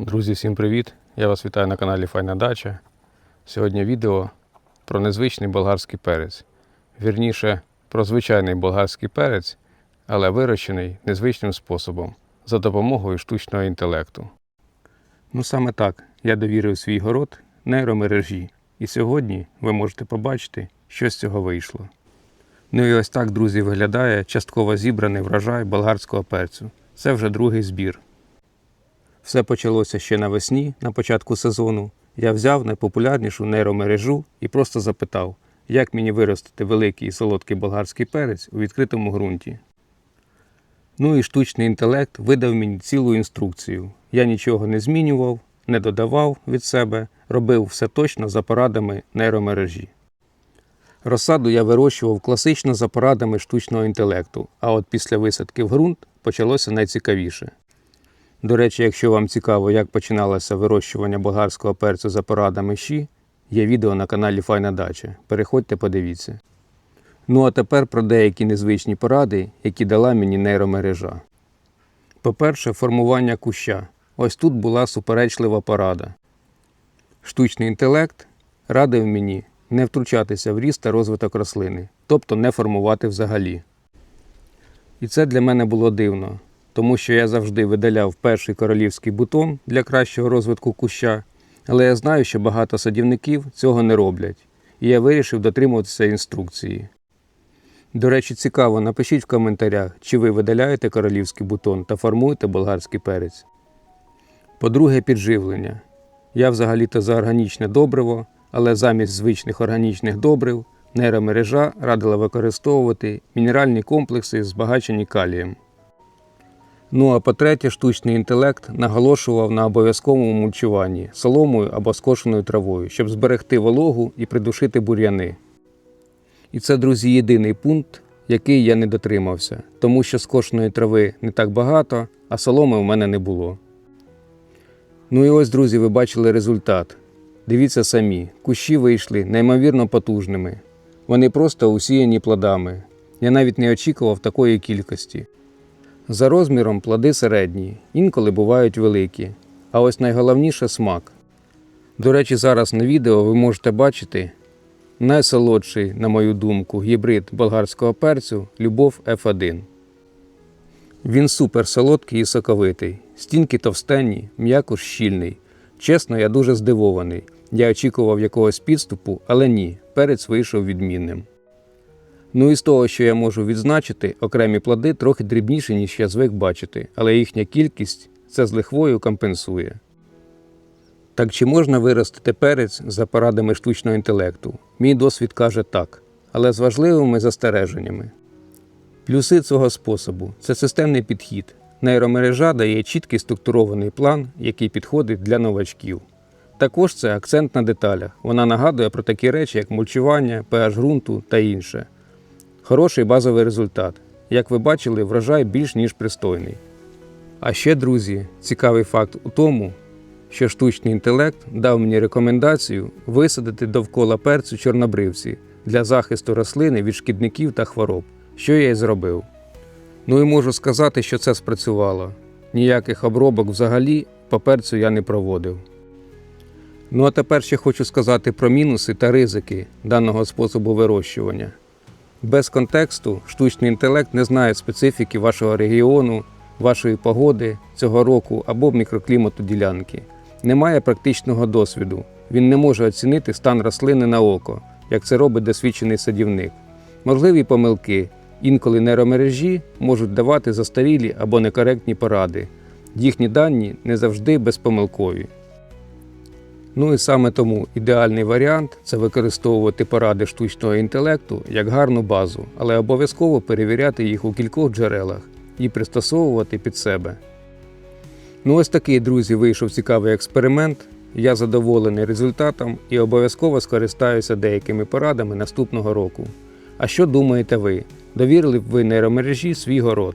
Друзі, всім привіт! Я вас вітаю на каналі Файна Дача. Сьогодні відео про незвичний болгарський перець. Вірніше, про звичайний болгарський перець, але вирощений незвичним способом за допомогою штучного інтелекту. Ну саме так я довірив свій город нейромережі. І сьогодні ви можете побачити, що з цього вийшло. Ну і ось так, друзі, виглядає частково зібраний врожай болгарського перцю. Це вже другий збір. Все почалося ще навесні, на початку сезону. Я взяв найпопулярнішу нейромережу і просто запитав, як мені виростити великий і солодкий болгарський перець у відкритому ґрунті. Ну і штучний інтелект видав мені цілу інструкцію. Я нічого не змінював, не додавав від себе, робив все точно за порадами нейромережі. Розсаду я вирощував класично за порадами штучного інтелекту, а от після висадки в ґрунт почалося найцікавіше. До речі, якщо вам цікаво, як починалося вирощування болгарського перцю за порадами щі, є відео на каналі Файна Дача. Переходьте, подивіться. Ну а тепер про деякі незвичні поради, які дала мені нейромережа. По-перше, формування куща. Ось тут була суперечлива порада. Штучний інтелект радив мені не втручатися в ріст та розвиток рослини, тобто не формувати взагалі. І це для мене було дивно, тому що я завжди видаляв перший королівський бутон для кращого розвитку куща, але я знаю, що багато садівників цього не роблять, і я вирішив дотримуватися інструкції. До речі, цікаво, напишіть в коментарях, чи ви видаляєте королівський бутон та формуєте болгарський перець. По-друге, підживлення. Я взагалі-то за органічне добриво, але замість звичних органічних добрив нейромережа радила використовувати мінеральні комплекси, збагачені калієм. Ну а по-третє, штучний інтелект наголошував на обов'язковому мульчуванні соломою або скошеною травою, щоб зберегти вологу і придушити бур'яни. І це, друзі, єдиний пункт, який я не дотримався, тому що скошеної трави не так багато, а соломи у мене не було. Ну і ось, друзі, ви бачили результат. Дивіться самі, кущі вийшли неймовірно потужними. Вони просто усіяні плодами. Я навіть не очікував такої кількості. За розміром плоди середні, інколи бувають великі. А ось найголовніше смак. До речі, зараз на відео ви можете бачити найсолодший, на мою думку, гібрид болгарського перцю Любов F1. Він супер солодкий і соковитий, стінки товстенні, м'якуш щільний. Чесно, я дуже здивований. Я очікував якогось підступу, але ні, перець вийшов відмінним. Ну і з того, що я можу відзначити, окремі плоди трохи дрібніші, ніж я звик бачити, але їхня кількість це з лихвою компенсує. Так чи можна виростити перець за порадами штучного інтелекту? Мій досвід каже так, але з важливими застереженнями. Плюси цього способу це системний підхід. Нейромережа дає чіткий структурований план, який підходить для новачків. Також це акцент на деталях. Вона нагадує про такі речі, як мульчування, pH ґрунту та інше. Хороший базовий результат. Як ви бачили, врожай більш ніж пристойний. А ще, друзі, цікавий факт у тому, що штучний інтелект дав мені рекомендацію висадити довкола перцю чорнобривці для захисту рослини від шкідників та хвороб, що я й зробив. Ну і можу сказати, що це спрацювало. Ніяких обробок взагалі по перцю я не проводив. Ну а тепер ще хочу сказати про мінуси та ризики даного способу вирощування. Без контексту штучний інтелект не знає специфіки вашого регіону, вашої погоди цього року або мікроклімату ділянки. Немає практичного досвіду. Він не може оцінити стан рослини на око, як це робить досвідчений садівник. Можливі помилки. Інколи нейромережі можуть давати застарілі або некоректні поради. Їхні дані не завжди безпомилкові. Ну і саме тому ідеальний варіант це використовувати поради штучного інтелекту як гарну базу, але обов'язково перевіряти їх у кількох джерелах і пристосовувати під себе. Ну ось такий, друзі, вийшов цікавий експеримент. Я задоволений результатом і обов'язково скористаюся деякими порадами наступного року. А що думаєте ви? Довірили б ви нейромережі свій город?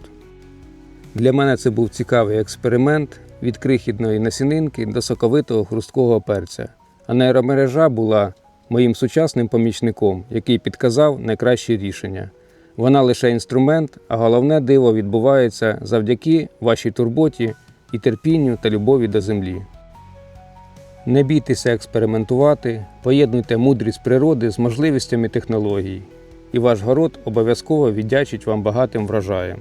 Для мене це був цікавий експеримент від крихітної насінинки до соковитого хрусткого перця. А нейромережа була моїм сучасним помічником, який підказав найкращі рішення. Вона лише інструмент, а головне диво відбувається завдяки вашій турботі і терпінню та любові до землі. Не бійтеся експериментувати, поєднуйте мудрість природи з можливостями технологій, і ваш город обов'язково віддячить вам багатим врожаєм.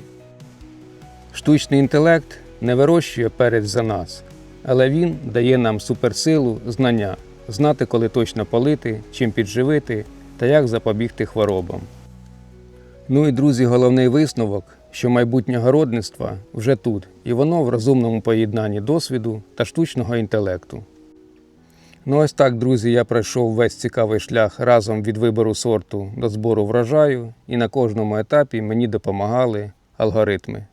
Штучний інтелект не вирощує перець за нас, але він дає нам суперсилу, знання, знати, коли точно полити, чим підживити та як запобігти хворобам. Ну і друзі, головний висновок, що майбутнє городництва вже тут, і воно в розумному поєднанні досвіду та штучного інтелекту. Ну ось так, друзі, я пройшов весь цікавий шлях разом від вибору сорту до збору врожаю, і на кожному етапі мені допомагали алгоритми.